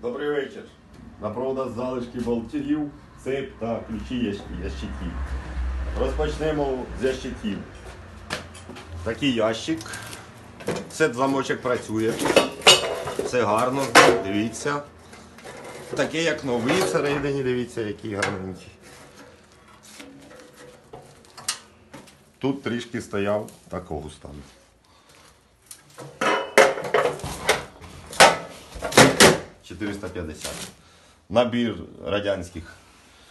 Добрий вечір. На продаж залишки болтів, цеп та ключі ящ- ящиків. Розпочнемо з ящиків. Такий ящик. Все замочок працює. Все гарно, дивіться. Такий як новий всередині, дивіться, який гарненький. Тут трішки стояв такого стану. – 450. Набір радянських.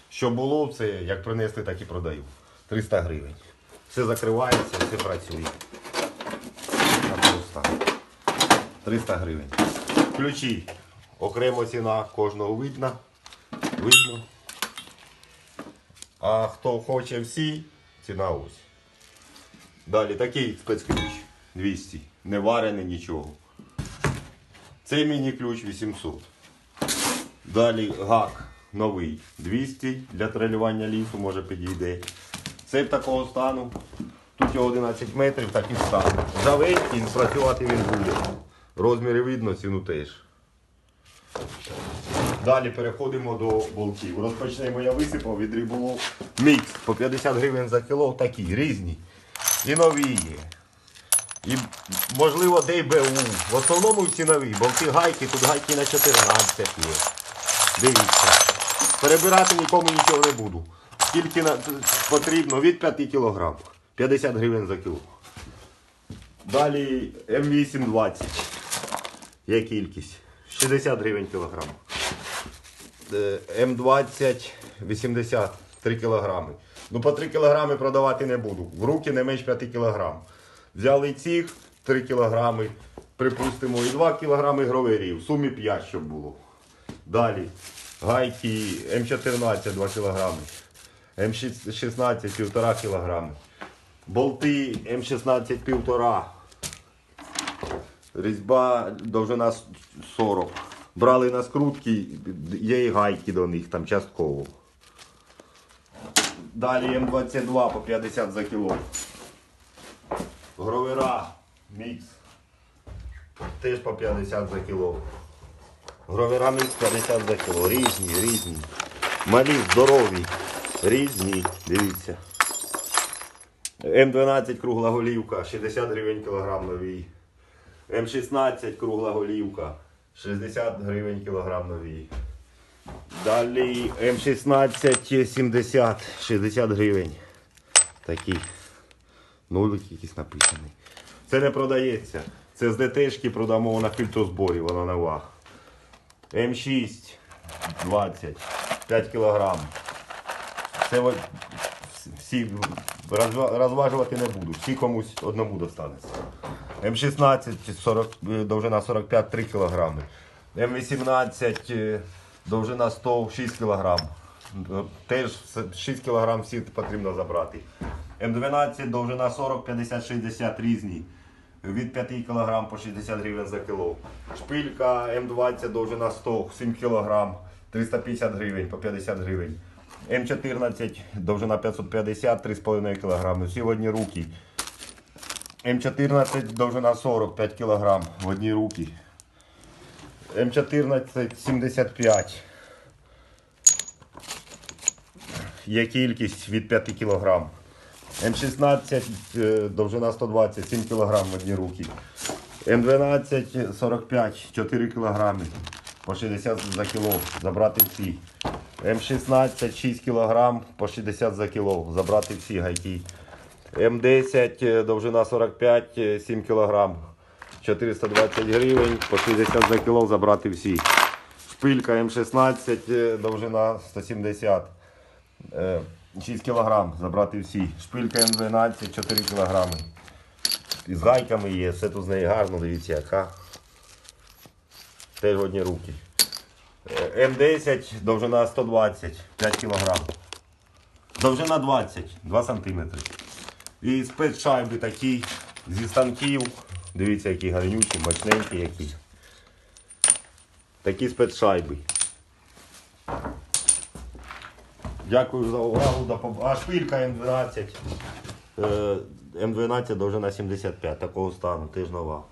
Що було, це як принесли, так і продаю. 300 гривень. Все закривається, все працює. 300 гривень. Ключі. Окремо ціна кожного видно. Видно. А хто хоче всі, ціна ось. Далі такий спецключ 200. Не варений нічого. Цей міні-ключ 800. Далі гак новий 200 для тралювання лісу, може підійде. Цей такого стану. Тут його 11 метрів, так і стан. Ржавенький, працювати він буде. Розміри видно, ціну теж. Далі переходимо до болтів. Розпочнемо, я висипав від риболов. Мікс по 50 гривень за кіло, такі різні. І нові є. І можливо ДБУ. В основному всі нові. Болти гайки, тут гайки на 14 є. Дивіться. Перебирати нікому нічого не буду. Скільки потрібно від 5 кг. 50 гривень за кіло. Далі М820. Є кількість. 60 гривень кілограм. Е, М20 80 3 кілограми. Ну по 3 кілограми продавати не буду. В руки не менш 5 кілограм. Взяли цих 3 кілограми, припустимо, і 2 кілограми гроверів. В сумі 5, щоб було. Далі гайки М14 2 кілограми. М16 1,5 кілограми. Болти М16 1,5. Різьба довжина 40. Брали на скрутки, є і гайки до них там частково. Далі М22 по 50 за кіло. Гровера мікс. Теж по 50 за кіло. Гровера мікс 50 за кіло. Різні, різні. Малі, здорові. Різні. Дивіться. М12 кругла голівка, 60 гривень кілограм новий. М16 кругла голівка, 60 гривень кілограм новий. Далі М16 70, 60 гривень. Такі. Нулик якийсь написаний. Це не продається. Це з ДТшки продамо на кільцозборі, вона нова. М6 20, 5 кілограм. Це всі розважувати не буду. Всі комусь одному достанеться. М16 40, е, довжина 45 3 кг. М18 е, довжина 106 кг. Теж 6 кг всі потрібно забрати. М12 довжина 40, 50, 60 різні. Від 5 кг по 60 гривень за кіло. Шпилька М20 довжина 100, 7 кг, 350 гривень по 50 гривень. М14 довжина 550, 3,5 кг. Всі в одні руки. М14 довжина 40, 5 кг в одні руки. М14 75. Є кількість від 5 кг. М16 е, довжина 120, 7 кг в одні руки. М12 45, 4 кг. По 60 за кіло. Забрати всі. М16 6 кг по 60 за кіло. Забрати всі гайки. М10 е, довжина 45, е, 7 кг. 420 гривень, по 60 за кіло забрати всі. Шпилька М16, е, довжина 170. Е, 6 кг забрати всі. Шпилька М12, 4 кг. І з гайками є, все тут з неї гарно, дивіться яка. Теж одні руки. Е, М10, довжина 120, 5 кг. Довжина 20, 2 см. І спецшайби такі зі станків. Дивіться, які гарнючі, мощненькі які. Такі спецшайби. Дякую за увагу. А шпилька М12. Е, М12 довжина 75, такого стану, теж нова.